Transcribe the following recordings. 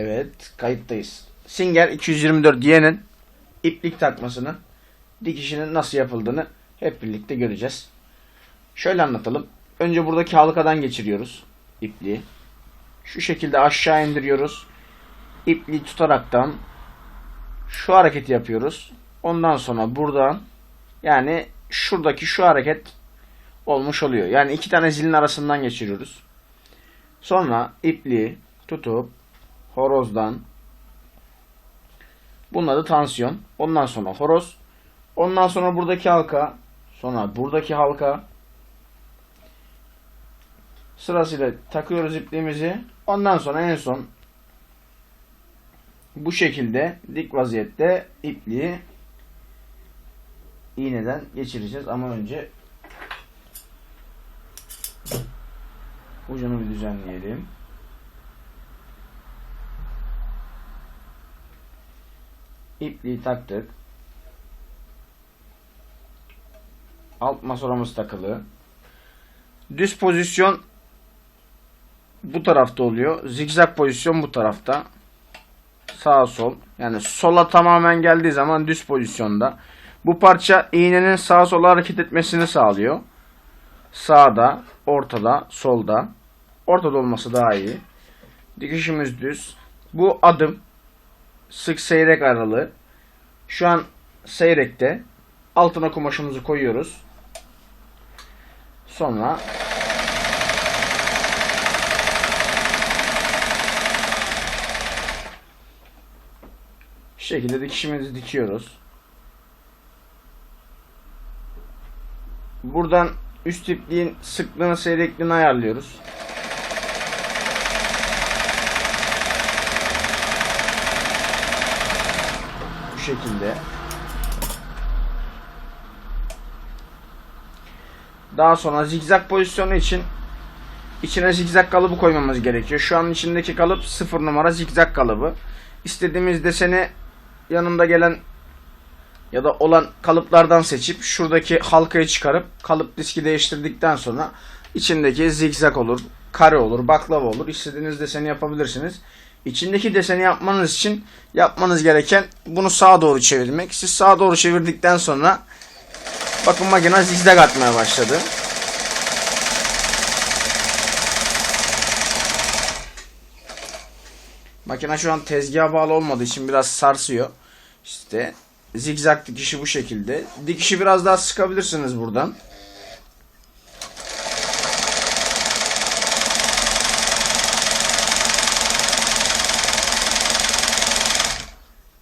Evet kayıttayız. Singer 224 Y'nin iplik takmasını dikişinin nasıl yapıldığını hep birlikte göreceğiz. Şöyle anlatalım. Önce buradaki halkadan geçiriyoruz ipliği. Şu şekilde aşağı indiriyoruz. İpliği tutaraktan şu hareketi yapıyoruz. Ondan sonra buradan yani şuradaki şu hareket olmuş oluyor. Yani iki tane zilin arasından geçiriyoruz. Sonra ipliği tutup horozdan bunun adı tansiyon. Ondan sonra horoz. Ondan sonra buradaki halka. Sonra buradaki halka. Sırasıyla takıyoruz ipliğimizi. Ondan sonra en son bu şekilde dik vaziyette ipliği iğneden geçireceğiz. Ama önce ucunu bir düzenleyelim. İpliği taktık. Alt masoramız takılı. Düz pozisyon bu tarafta oluyor. Zigzag pozisyon bu tarafta. Sağ sol. Yani sola tamamen geldiği zaman düz pozisyonda. Bu parça iğnenin sağa sola hareket etmesini sağlıyor. Sağda, ortada, solda. Ortada olması daha iyi. Dikişimiz düz. Bu adım sık seyrek aralığı. Şu an seyrekte. Altına kumaşımızı koyuyoruz. Sonra şekilde dikişimizi dikiyoruz. Buradan üst ipliğin sıklığını seyrekliğini ayarlıyoruz. Şekilde. Daha sonra zigzag pozisyonu için içine zigzag kalıbı koymamız gerekiyor. Şu an içindeki kalıp 0 numara zigzag kalıbı. İstediğimiz deseni yanında gelen ya da olan kalıplardan seçip şuradaki halkayı çıkarıp kalıp diski değiştirdikten sonra içindeki zigzag olur, kare olur, baklava olur. İstediğiniz deseni yapabilirsiniz. İçindeki deseni yapmanız için yapmanız gereken bunu sağa doğru çevirmek. Siz sağa doğru çevirdikten sonra bakın makine zigzag atmaya başladı. Makine şu an tezgaha bağlı olmadığı için biraz sarsıyor. İşte zigzag dikişi bu şekilde. Dikişi biraz daha sıkabilirsiniz buradan.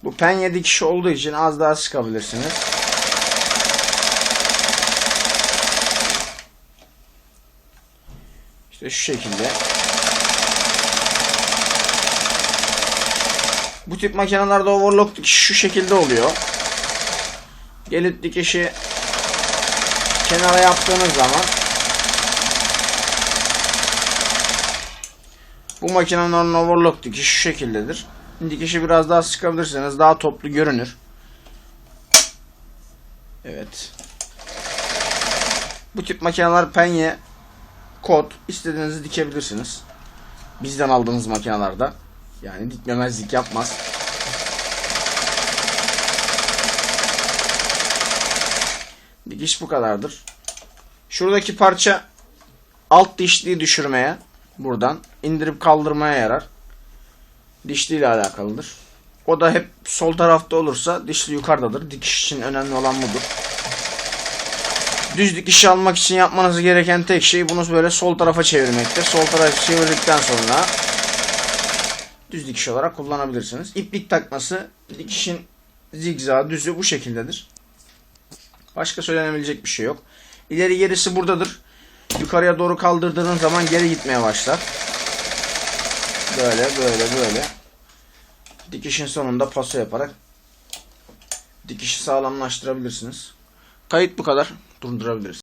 Bu penye dikişi olduğu için az daha sıkabilirsiniz. İşte şu şekilde. Bu tip makinelerde overlock dikiş şu şekilde oluyor. Gelip dikişi kenara yaptığınız zaman bu makinenin overlock dikişi şu şekildedir. Dikişi biraz daha sıkabilirseniz daha toplu görünür. Evet. Bu tip makineler penye, kod istediğinizi dikebilirsiniz. Bizden aldığınız makinelerde. Yani dikmemezlik yapmaz. Dikiş bu kadardır. Şuradaki parça alt dişliği düşürmeye buradan indirip kaldırmaya yarar. Dişli ile alakalıdır. O da hep sol tarafta olursa dişli yukarıdadır. Dikiş için önemli olan budur. Düz dikiş almak için yapmanız gereken tek şey bunu böyle sol tarafa çevirmektir. Sol tarafa çevirdikten sonra düz dikiş olarak kullanabilirsiniz. İplik takması dikişin zigzag düzü bu şekildedir. Başka söylenebilecek bir şey yok. İleri gerisi buradadır. Yukarıya doğru kaldırdığın zaman geri gitmeye başlar. Böyle böyle böyle. Dikişin sonunda paso yaparak dikişi sağlamlaştırabilirsiniz. Kayıt bu kadar. Durdurabiliriz.